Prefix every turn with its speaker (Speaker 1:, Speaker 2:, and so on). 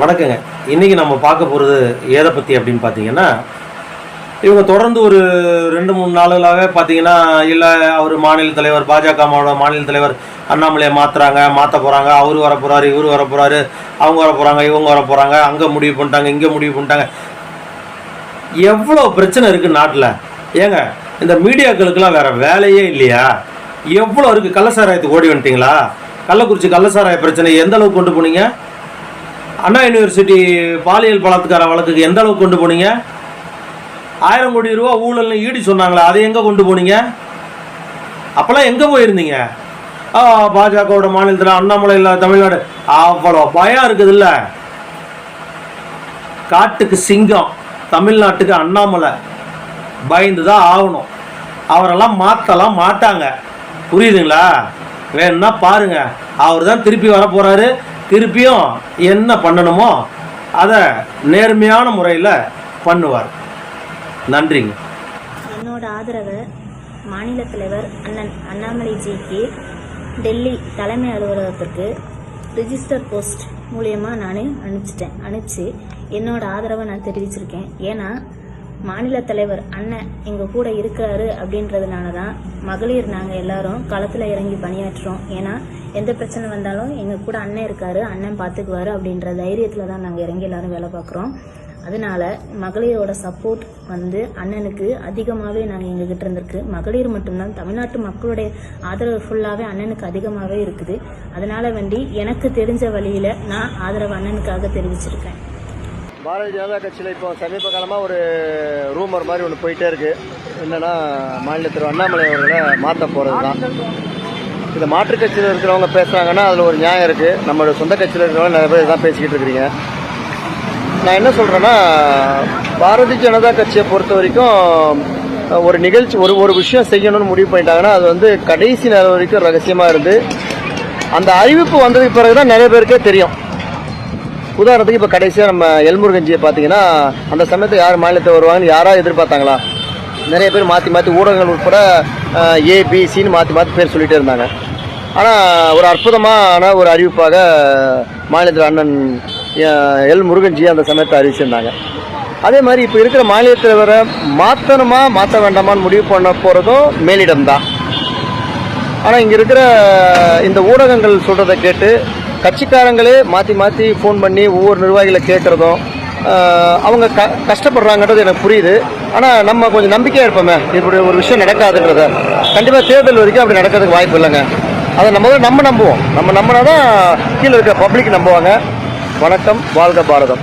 Speaker 1: வணக்கங்க. இன்றைக்கி நம்ம பார்க்க போகிறது எதை பற்றி அப்படின்னு பார்த்தீங்கன்னா இவங்க தொடர்ந்து ஒரு ரெண்டு மூணு நாளுகளாகவே பார்த்தீங்கன்னா இல்லை அவர் மாநில தலைவர் பாஜக மாநில தலைவர் அண்ணாமலையை மாற்றுறாங்க மாற்ற போகிறாங்க அவர் வர போகிறாரு இவர் வர போகிறாரு அவங்க வர போகிறாங்க இவங்க வர போகிறாங்க அங்கே முடிவு பண்ணிட்டாங்க இங்கே முடிவு பண்ணிட்டாங்க. எவ்வளோ பிரச்சனை இருக்குது நாட்டில்? ஏங்க இந்த மீடியாக்களுக்கெல்லாம் வேறு வேலையே இல்லையா? எவ்வளோ இருக்குது கள்ளசாராயத்துக்கு ஓடி வந்துட்டிங்களா? கள்ளக்குறிச்சி கள்ளசாராய பிரச்சனை எந்த அளவுக்கு கொண்டு போனீங்க? அண்ணா யூனிவர்சிட்டி பாலியல் பலாத்கார வழக்குக்கு எந்த அளவுக்கு கொண்டு போனீங்க? ஆயிரம் கோடி ரூபா ஊழல்னு ஈடி சொன்னாங்களே அதை எங்கே கொண்டு போனீங்க? அப்போல்லாம் எங்கே போயிருந்தீங்க? ஆ பாஜகவோட மாநிலத்தில் அண்ணாமலை இல்லை தமிழ்நாடு. அவ்வளோ பயம் இருக்குதுல்ல. காட்டுக்கு சிங்கம் தமிழ்நாட்டுக்கு அண்ணாமலை. பயந்து தான் ஆகணும். அவரெல்லாம் மாற்றலாம் மாட்டாங்க. புரியுதுங்களா? வேணும்னா பாருங்க. அவர் தான் திருப்பி வர போகிறாரு திருப்பியும் என்ன பண்ணணுமோ அதை நேர்மையான முறையில் பண்ணுவார். நன்றிங்க.
Speaker 2: என்னோட ஆதரவை மாநில தலைவர் அண்ணன் அண்ணாமலை ஜிக்கு டெல்லி தலைமை அலுவலகத்திற்கு ரிஜிஸ்டர் போஸ்ட் மூலியமாக நான் அனுப்பிச்சிட்டேன். அனுப்பிச்சு என்னோட ஆதரவை நான் தெரிவிச்சிருக்கேன். ஏன்னா மாநில தலைவர் அண்ணன் எங்க கூட இருக்கிறாரு அப்படின்றதுனால தான் மகளிர் நாங்கள் எல்லாரும் களத்தில் இறங்கி பணியாற்றுறோம். ஏன்னா எந்த பிரச்சனை வந்தாலும் எங்கள் கூட அண்ணன் இருக்காரு அண்ணன் பார்த்துக்குவாரு அப்படின்ற தைரியத்தில் தான் நாங்கள் இறங்கி எல்லாரும் வேலை பார்க்குறோம் அதனால மகளிரோட சப்போர்ட் வந்து அண்ணனுக்கு அதிகமாகவே நாங்கள் எங்ககிட்ட இருந்திருக்கு. மகளிர் மட்டும்தான் தமிழ்நாட்டு மக்களுடைய ஆதரவு ஃபுல்லாகவே அண்ணனுக்கு அதிகமாகவே இருக்குது. அதனால வேண்டி எனக்கு தெரிஞ்ச வழியில் நான் ஆதரவு அண்ணனுக்காக தெரிவிச்சிருக்கேன்.
Speaker 3: பாரதிய ஜனதா கட்சியில் இப்போ சமீப காலமாக ஒரு ரூமர் மாதிரி ஒன்று போயிட்டே இருக்குது என்னென்னா மாநில திரு அண்ணாமலை அவர்களை மாற்ற போகிறது தான் இந்த மாற்றுக் கட்சியில் இருக்கிறவங்க பேசுகிறாங்கன்னா அதில் ஒரு நியாயம் இருக்குது நம்மளோட சொந்த கட்சியில் இருக்கிறவங்க நிறைய பேர் தான் பேசிக்கிட்டு இருக்கிறீங்க. நான் என்ன சொல்கிறேன்னா பாரதிய ஜனதா கட்சியை பொறுத்த வரைக்கும் ஒரு நிகழ்ச்சி ஒரு ஒரு விஷயம் செய்யணும்னு முடிவு பண்ணிட்டாங்கன்னா அது வந்து கடைசி நேரம் வரைக்கும் ரகசியமாக இருந்து அந்த அறிவிப்பு வந்ததுக்கு பிறகு தான் நிறைய பேருக்கே தெரியும். உதாரணத்துக்கு இப்போ கடைசியாக நம்ம எல்முருகஞ்சியை பார்த்தீங்கன்னா அந்த சமயத்தை யார் மாநிலத்தை வருவாங்கன்னு யாராவது எதிர்பார்த்தாங்களா? நிறைய பேர் மாற்றி மாற்றி ஊடகங்கள் உட்பட ஏபிசின்னு மாற்றி மாற்றி பேர் சொல்லிகிட்டே இருந்தாங்க. ஆனால் ஒரு அற்புதமான ஒரு அறிவிப்பாக மாநிலத்தில் அண்ணன் எல் முருகன்ஜி அந்த சமயத்தை அறிவிச்சிருந்தாங்க. அதே மாதிரி இப்போ இருக்கிற மாநிலத்தில் வர மாற்றணுமா மாற்ற வேண்டாமான்னு முடிவு பண்ண போகிறதும் மேலிடம் தான் ஆனால் இங்கே இருக்கிற இந்த ஊடகங்கள் சொல்கிறத கேட்டு கட்சிக்காரங்களே மாற்றி மாற்றி ஃபோன் பண்ணி ஒவ்வொரு நிர்வாகிகளை கேட்குறதும் அவங்க க கஷ்டப்படுறாங்கன்றது எனக்கு புரியுது. ஆனால் நம்ம கொஞ்சம் நம்பிக்கையாக இருப்போமே. இப்படி ஒரு விஷயம் நடக்காதுன்றத கண்டிப்பாக தேர்தல் வரைக்கும் அப்படி நடக்கிறதுக்கு வாய்ப்பு இல்லைங்க. அதை நம்ம நம்ம நம்புவோம். நம்ம நம்பினா தான் கீழே இருக்க பப்ளிக் நம்புவாங்க. வணக்கம் வாழ்க பாரதம்.